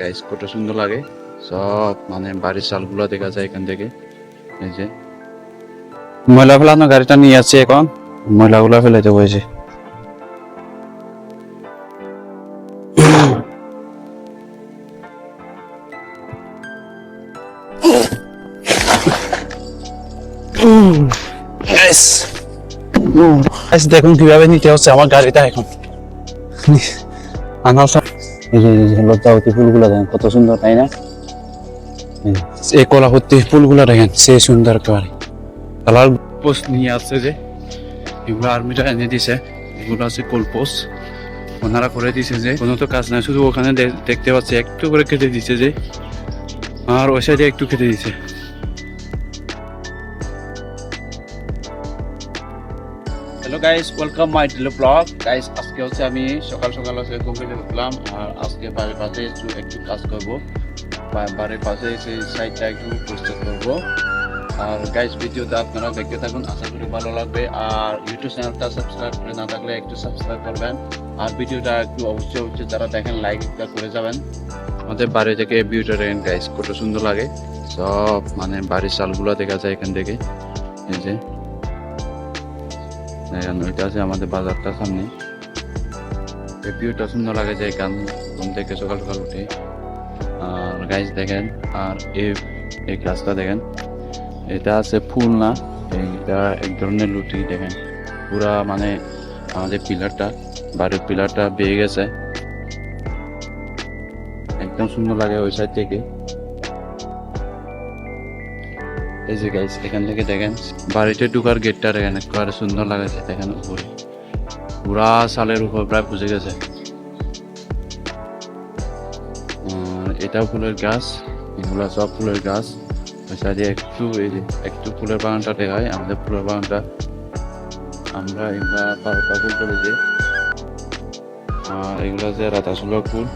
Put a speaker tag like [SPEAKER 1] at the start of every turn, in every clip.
[SPEAKER 1] Guys কত সুন্দর লাগে। সব মানে বাড়ির চালগুলো দেখা যায় এখান থেকে। এই যে। ময়লা ফেলানো গাড়িটা নিয়ে আসছে এখন। ময়লাগুলো ফেলাইতে guys, দেখুন কীভাবে নিতে হচ্ছে আমার গাড়িটা এখন। আনার এই যে লজ্জাবতী ফুলগুলো দেখেন, কত সুন্দর, তাই না? এই কলাপত্তি ফুলগুলো দেখেন সে সুন্দর করে কালার পোস্ট নিয়ে আসছে যে, এগুলো আর্মিটা এনে দিছে। এগুলো আছে কোল পোস্ট। ওনারা করে দিছে যে, কোনো তো কাজ নাই, শুধু ওখানে দেখতে পাচ্ছি, একটু করে কেটে দিছে যে, আর ওই সাইডে একটু কেটে দিছে। Guys welcome my daily blog guys আজকে হচ্ছে আমি সকাল সকাল হচ্ছে ঘুম থেকে উঠলাম আর আজকে বাড়ির পাশে একটু একটু কাজ করব। বাড়ির পাশে সেই সাইডটা একটু পরিষ্কার করব। আর গাইস ভিডিওটা আপনারা দেখতে থাকুন, আশা করি ভালো লাগবে। আর ইউটিউব চ্যানেলটা সাবস্ক্রাইব করে না থাকলে একটু সাবস্ক্রাইব করবেন। আর ভিডিওটা একটু অবশ্যই অবশ্যই যারা দেখেন লাইকটা করে যাবেন। আমাদের বাড়ি থেকে ভিউটা দেখেন গাইস কত সুন্দর লাগে। সব মানে বাড়ির চালগুলো দেখা যায় এখান থেকে। এই যে। ওইটা আছে আমাদের বাজারটা সামনে। ভিউটা সুন্দর লাগে যে গান ঘুম থেকে সকাল সকাল উঠে। আর গাইস দেখেন, আর এই গাছটা দেখেন, এটা আছে ফুল না এইটা এক ধরনের লুটি, দেখেন। পুরা মানে আমাদের পিলারটা, বাড়ির পিলারটা বেয়ে গেছে। একদম সুন্দর লাগে ওই সাইড থেকে। এই যে গাইস এখান থেকে দেখেন, বাড়িতে ঢুকার গেটটা দেখেন, একেবারে সুন্দর লাগাছে দেখেন উপরে। পুরা সালের উপর প্রায় বুঝে গেছে। এটাও ফুলের গাছ, এগুলো সব ফুলের গাছ। সাইডে একটু, এই যে একটু ফুলের বাগানটা দেখায় আমাদের ফুলের বাগানটা। আমরা এগুলা বারোটা ফুল করেছি আর এগুলো আছে রাতাসুলার ফুল,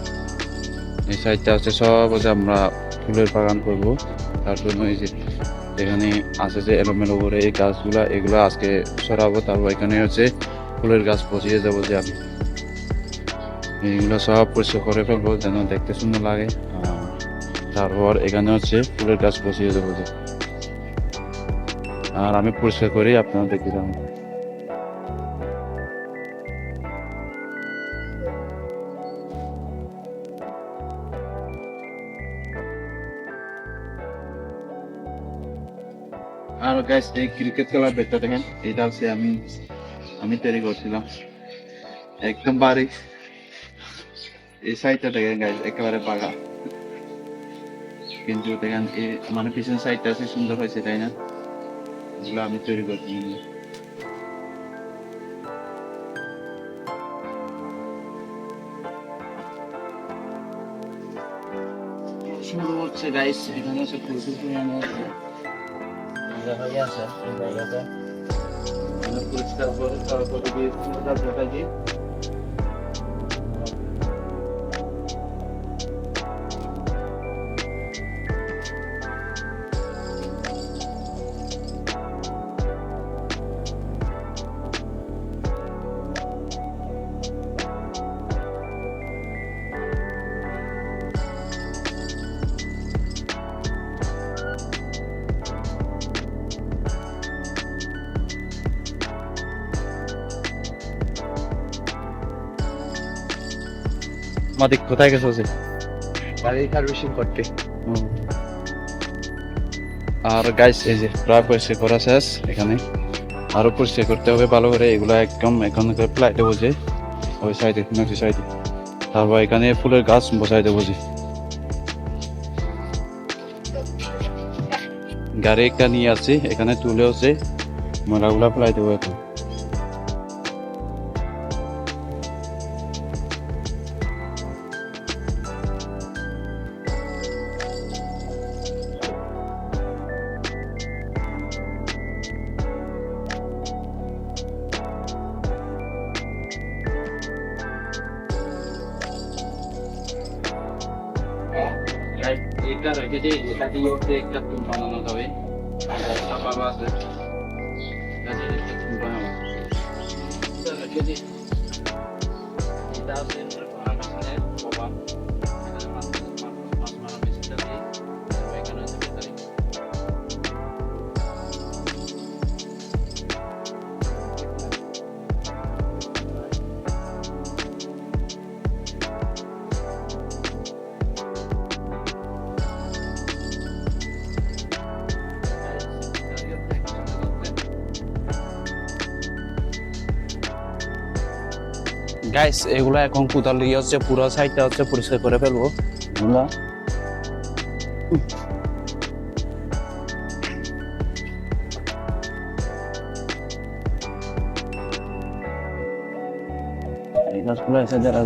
[SPEAKER 1] এই সাইডটা আছে সব হচ্ছে আমরা ফুলের বাগান করব। তার জন্য এই যে এখানে আছে যে এলোমেলো করে এই গাছগুলা, এগুলো আজকে সরাবো, তারপর এখানে হচ্ছে ফুলের গাছ পচিয়ে যাব যে আমি। এইগুলো সব পরিষ্কার করে ফেলব, যেন দেখতে সুন্দর লাগে। তারপর এখানে হচ্ছে ফুলের গাছ পচিয়ে দেবো যে। আর আমি পরিষ্কার করি আপনারা দেখতে যাব আর গাইস এই ক্রিকেট খেলার ব্যাটটা দেখেন। এটা হচ্ছে আমি আমি তৈরি করছিলাম। একদম বাড়ি। এই সাইডটা দেখেন গাইস একেবারে পাকা কিন্তু দেখেন এই মানে পিছন সাইডটা আছে সুন্দর হয়েছে, তাই না? এগুলো আমি তৈরি করছি। সুন্দর হচ্ছে গাইস এখানে আছে প্রচুর পরিমাণে দেখা গেছে এই জায়গাটা পরিষ্কার করে তারপরে দিয়ে পুরোটা দেখা মাদিক কোথায় গেছে যে?
[SPEAKER 2] বাড়ি সার্ভিসিং করতে।
[SPEAKER 1] আর গাইস এই যে প্রায় পরিষ্কার করা শেষ এখানে। আরও পরিষ্কার করতে হবে ভালো করে এগুলো একদম এখন প্লাই দেবো যে ওই সাইডে নেক্সট সাইডে তারপর এখানে ফুলের গাছ বসাই দেবো যে। গাড়ি একটা নিয়ে আসছি এখানে তুলে হচ্ছে ময়লাগুলা ফেলাই দেবো এখন। হচ্ছে একটা টুল বানানো যাবে বাবা আছে গাছের একটা টুল বানানো এটা আছে বানানো গাইস এগুলা এখন কোদাল দিয়ে হচ্ছে পুরো সাইডটা হচ্ছে পরিষ্কার করে ফেলব। এই গাছগুলো এসে যারা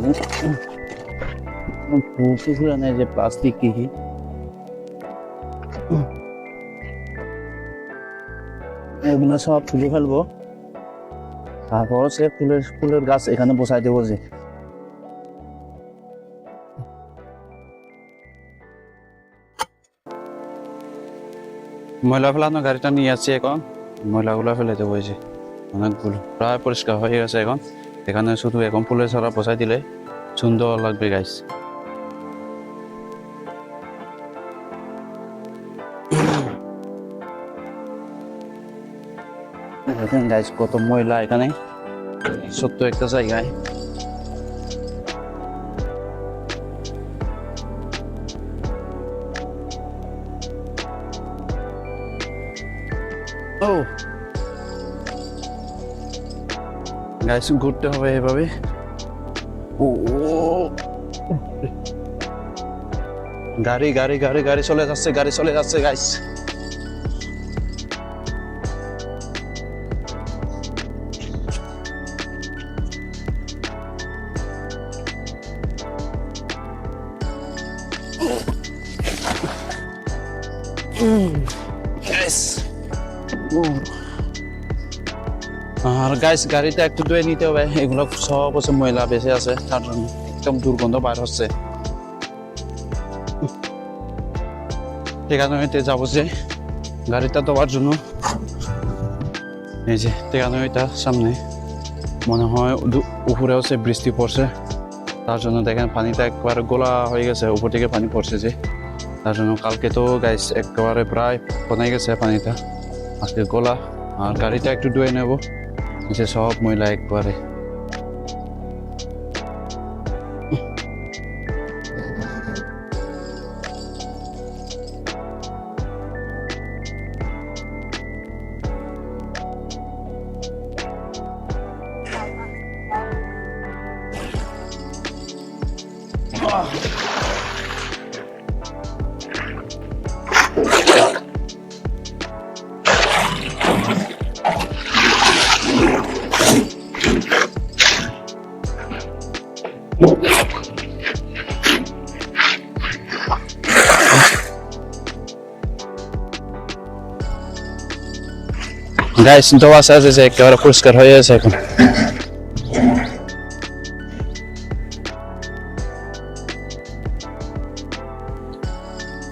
[SPEAKER 1] পুকুরে নেই যে প্লাস্টিক কি? এগুলো সব তুলে ফেলব। তারপর সে ফুলের ফুলের গাছ এখানে বসাই দেবো যে। ময়লা ফেলানো গাড়িটা নিয়ে আসছি এখন। ময়লাগুলো ফেলে দেবো এই যে, অনেকগুলো, প্রায় পরিষ্কার হয়ে গেছে এখন। এখানে শুধু এখন ফুলের ছাড়া বসাই দিলে সুন্দর লাগবে গাইস দেখেন গাইস কত ময়লা এখানে। সত্য একটা জায়গায়। ও। গাইস ঘুরতে হবে এভাবে। ও। গাড়ি গাড়ি গাড়ি গাড়ি চলে যাচ্ছে, গাড়ি চলে যাচ্ছে গাইস আর গাইস গাড়িটা একটু ধুয়ে নিতে হবে। এগুলো সব হচ্ছে ময়লা বেঁচে আছে, তার জন্য একদম দুর্গন্ধ বার হচ্ছে। টেকানমিতে যাব যে, গাড়িটা দেওয়ার জন্য। এই যে টেকানমিটা সামনে। মনে হয় উপরে হচ্ছে বৃষ্টি পড়ছে। তার জন্য দেখেন, পানিটা একবারে গোলা হয়ে গেছে, উপর থেকে পানি পড়ছে যে। তার জন্য কালকে তো গাইস একেবারে প্রায় কমে গেছে পানিটা। আজকে গোলা আর গাড়িটা একটু ধুয়ে নেব। যে সব ময়লা একবারে গাইস আছে আছে যে একেবারে পরিষ্কার হয়ে গেছে এখন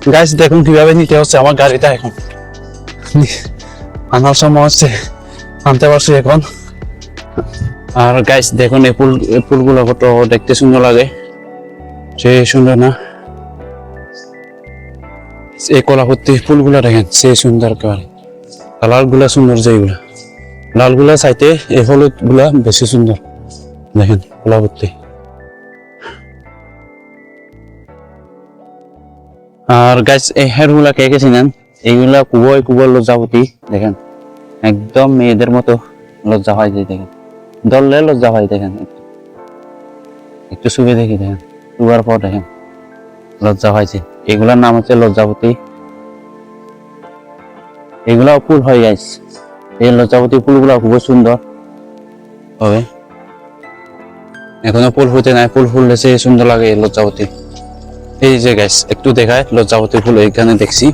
[SPEAKER 1] গাইস দেখুন কীভাবে নিতে হচ্ছে আমার গাড়িটা এখন আনার সময় হচ্ছে আনতে পারছি এখন আর গাইস দেখুন এই ফুল এই ফুলগুলো কত দেখতে সুন্দর লাগে সে সুন্দর না এই কলাপত্তি ফুলগুলো দেখেন সে সুন্দর একেবারে কালারগুলা সুন্দর যেগুলা লালগুলা চাইতে এই হলুদগুলা বেশি সুন্দর। দেখেন কলাপত্তি আর গাছ এই হেয়ারগুলা কে কে চিনেন? এইগুলা কুবই কুবর লজ্জাপতি, দেখেন। একদম মেয়েদের মতো লজ্জা হয় যে দেখেন। দললে লজ্জা হয় দেখেন একটু। শুয়ে দেখি দেখেন। শুয়ার পর দেখেন। লজ্জা হয়েছে এগুলার নাম হচ্ছে লজ্জাপতি। এগুলা ফুল হয়ে গেছে এই লজ্জাপতি ফুলগুলো খুব সুন্দর। হবে এখনও ফুল ফুটে নাই, ফুল ফুললে সে সুন্দর লাগে এই লজ্জাপতি এই যে গাছ একটু দেখায় লজ্জাপতি ফুল এখানে দেখছি।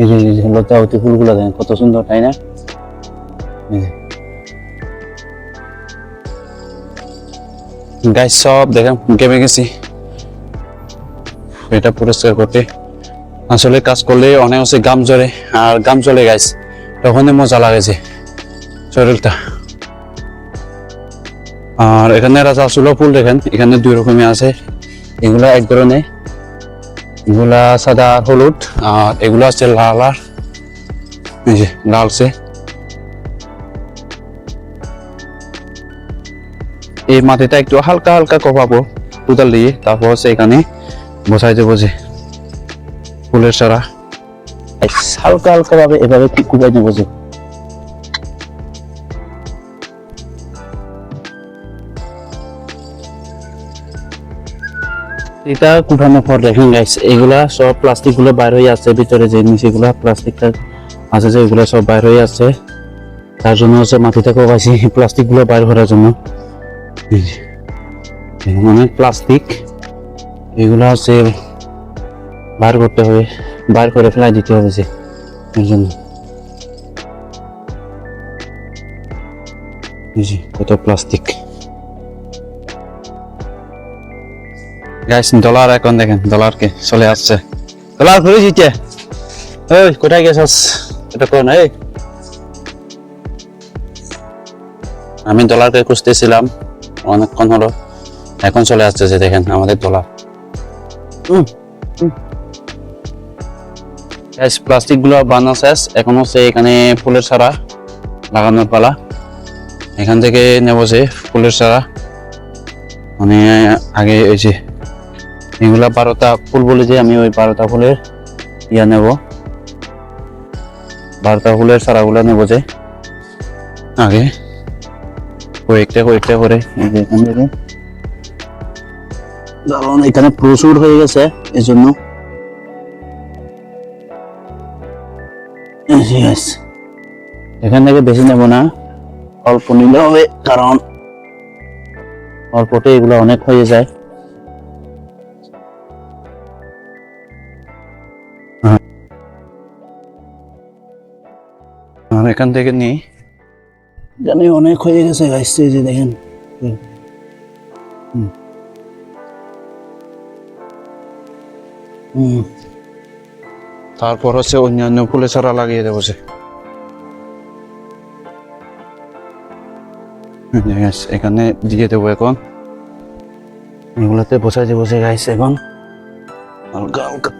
[SPEAKER 1] এই যে, এই ফুলগুলো দেখেন, কত সুন্দর, তাই না? গাছ সব দেখেন, গেমে গেছি। এটা পরিষ্কার করতে। আসলে কাজ করলে অনেক হচ্ছে গাম জ্বরে, আর গাম চলে গাইস তখনই মজা লাগেছে শরীরটা। আর এখানে রাজা আসলো ফুল দেখেন, এখানে দুই রকমের আছে। এগুলা এক ধরনের এগুলা সাদা হলুদ, আর এগুলো আছে লাল আর এই যে লালছে এই মাটিটা একটু হালকা হালকা কপাবো কোদাল দিয়ে, তারপর হচ্ছে এখানে বসাই দেবো যে ফুলের চারা এই হালকা হালকা ভাবে এভাবে কি কুবাই নেব যে? এটা কুঠানোর পর দেখেন গাইস এগুলা সব প্লাস্টিকগুলো বাইর হয়ে আছে ভিতরে যে জিনিস এগুলা প্লাস্টিকটা আছে যে এগুলা সব বাইর হয়ে আছে। তার জন্য হচ্ছে মাটি থেকে পাইছি প্লাস্টিকগুলো বাইর করার জন্য। এই যে, এখানে অনেক প্লাস্টিক এগুলা হচ্ছে বার করতে হবে, বার করে ফেলাই দিতে হবে যে জন্য। কত প্লাস্টিক গাইস ডলার এখন দেখেন ডলারকে চলে আসছে। ডলার ঘুরে জিতে ওই কোথায় গেছস? এটা কোন, এই? আমি ডলারকে খুঁজতেছিলাম, অনেকক্ষণ হলো। এখন চলে আসছে যে দেখেন, আমাদের ডলার গ্যাস প্লাস্টিকগুলো বানানো শেষ। এখন হচ্ছে এখানে ফুলের সারা লাগানোর পালা। এখান থেকে নেব যে ফুলের সারা মানে আগে ওই যে এগুলা বারোটা ফুল বলে যে আমি ওই বারোটা ফুলের ইয়া নেব। বারোটা ফুলের সারাগুলা নেব যে আগে। কয়েকটা কয়েকটা করে এখান থেকে। কারণ এখানে প্রচুর হয়ে গেছে এই জন্য এখান থেকে বেশি নেব না। অল্প নিলে হবে কারণ অল্পতে এগুলো অনেক হয়ে যায়। আর এখান থেকে নিই জানি অনেক হয়ে গেছে গাইস যে দেখেন। হুম। হুম। তারপর হচ্ছে অন্যান্য ফুলে ছাড়া লাগিয়ে দেবো সে এখানে দিয়ে দেবো এখন। এগুলোতে বসাই দেবো সে গাইছে এখন। হালকা হালকা।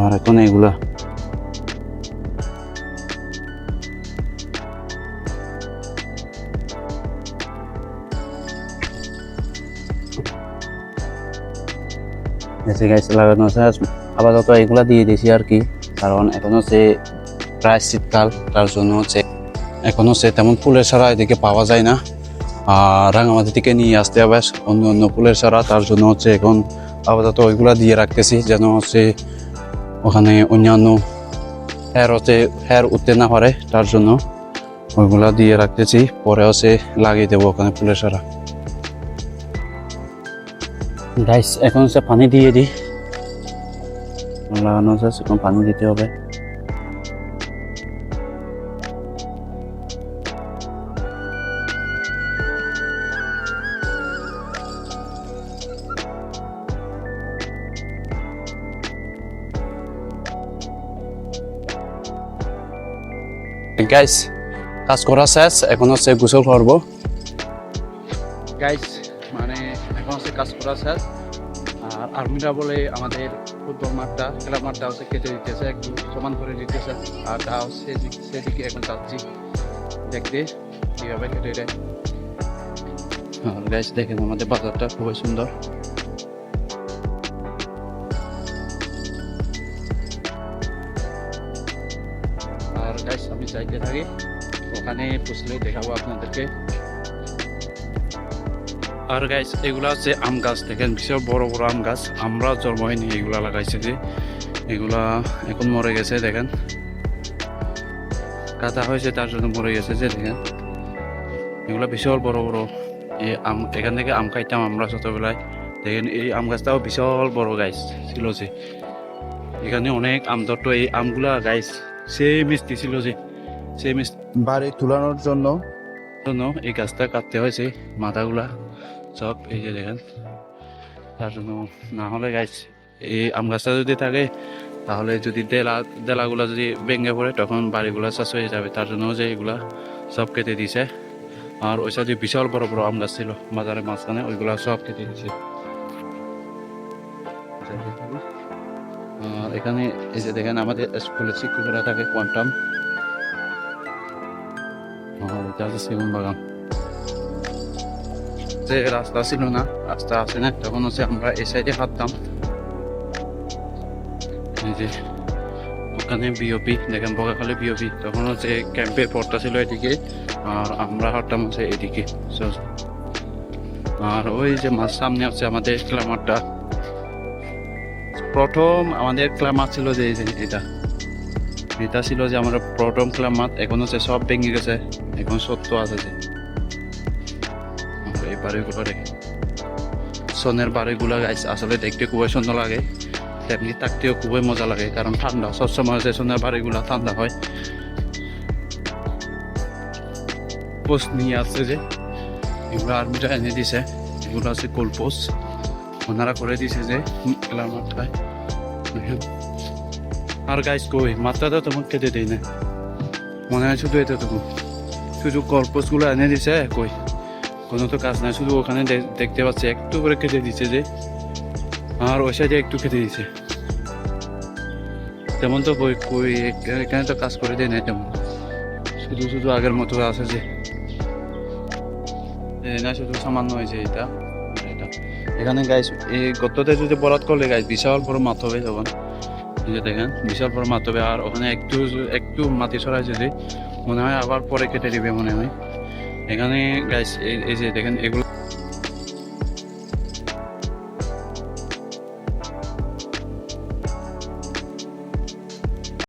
[SPEAKER 1] আর এখন এগুলা এসে গাছ লাগানো আছে আপাতত এগুলা দিয়ে দিয়েছি আর কি। কারণ এখন হচ্ছে প্রায় শীতকাল, তার জন্য হচ্ছে এখন হচ্ছে তেমন ফুলের ছাড়া এদিকে পাওয়া যায় না। আর রাঙামাটি থেকে নিয়ে আসতে হবে, অন্য অন্য ফুলের ছাড়া তার জন্য হচ্ছে এখন আপাতত ওইগুলা দিয়ে রাখতেছি, যেন হচ্ছে ওখানে অন্যান্য হ্যার হচ্ছে হ্যার উঠতে না পারে, তার জন্য ওইগুলা দিয়ে রাখতেছি। পরে হচ্ছে লাগিয়ে দেবো ওখানে ফুলের সারা গাইস এখন হচ্ছে পানি দিয়ে দিই। লাগানো হচ্ছে, এখন পানি দিতে হবে। গাইস কাজ করা শেষ এখন হচ্ছে গোসল করব। গাইস মানে এখন হচ্ছে কাজ করা শেষ আর আর্মিরা বলে আমাদের ফুটবল মাঠটা খেলার মাঠটা হচ্ছে কেটে দিতেছে একটু সমান করে দিতেছে। আর তা হচ্ছে সেদিকে এখন যাচ্ছি। দেখতে কীভাবে কেটে দেয়। গাইস দেখেন আমাদের বাজারটা খুবই সুন্দর। চাইতে থাকি, ওখানে পুষলে দেখাবো আপনাদেরকে। আর গাইস এগুলা হচ্ছে আম গাছ, দেখেন, বিশাল বড় বড় আম গাছ। আমরা জন্ম হয়নি, এগুলা লাগাইছে যে। এগুলা এখন মরে গেছে, দেখেন। কাটা হয়েছে, তার জন্য মরে গেছে যে, দেখেন। এগুলা বিশাল বড় বড় এই আম, এখান থেকে আম খাইতাম আমরা ছোটবেলায়। দেখেন, এই আম গাছটাও বিশাল বড় গাছ ছিল যে। এখানে অনেক আম ধরতো, এই আমগুলা গাছ সে মিষ্টি ছিল যে। সে মিষ্টি
[SPEAKER 2] বাড়ি তুলানোর জন্য।
[SPEAKER 1] জন্য এই গাছটা কাটতে হয়েছে মাথাগুলা সব এই যে দেখেন। তার জন্য না হলে গাছ এই আম গাছটা যদি থাকে তাহলে যদি দেলা দেলাগুলা যদি ভেঙে পড়ে তখন বাড়িগুলা চাষ হয়ে যাবে। তার জন্য যে এগুলা সব কেটে দিছে। আর ওই সাথে বিশাল বড় বড় আম গাছ ছিল বাজারের মাঝখানে ওইগুলা সব কেটে দিছে। আর এখানে এই যে দেখেন আমাদের স্কুলের শিক্ষকরা থাকে কোয়ান্টাম। এটা হচ্ছে বিওপি তখন হচ্ছে ক্যাম্পের পরটা ছিল এদিকে, আর আমরা হাঁটতাম হচ্ছে এদিকে আর ওই যে মাঝ সামনে হচ্ছে আমাদের ক্লামারটা প্রথম আমাদের ক্লামার ছিল যে এটা। এটা ছিল যে আমরা প্রথম ক্লামার এখন হচ্ছে সব ভেঙে গেছে, এখন সত্য আছে যে। এই বাড়িগুলো রেখে সোনের বাড়িগুলো গাইছে আসলে দেখতে খুবই সুন্দর লাগে। তেমনি থাকতেও খুবই মজা লাগে কারণ ঠান্ডা সবসময় যে সোনের বাড়িগুলো ঠান্ডা হয়। পোস্ট নিয়ে আসছে যে এগুলো আর্মিটা এনে দিছে এগুলো আছে কোল পোস্ট ওনারা করে দিছে যে খেলার মাঠটায় আর গাইস কই? মাত্রাটা তোমার কেটে দেয় না মনে হয় শুধু এতটুকু শুধু কলপোস্টগুলো এনে দিছে, কই? কোনো তো কাজ নাই, শুধু ওখানে দেখতে পাচ্ছি, একটু করে খেতে দিচ্ছে যে। আর ওই সাইডে একটু খেতে দিচ্ছে তেমন তো কই কই এখানে তো কাজ করে দেয় না তেমন। শুধু শুধু আগের মতো আছে যে। না, শুধু সামান্য হয়েছে এটা এটা। এখানে গাইস এই গর্ততে যদি বরাদ করলে গাইস বিশাল বড় মাঠ হবে তখন। এই যে দেখেন, বিশাল বড় মাঠ তবে আর ওখানে একটু একটু মাটি সরাই যদি মনে হয় আবার পরে কেটে দিবে মনে হয়। এখানে গাইস এই যে দেখেন, এগুলো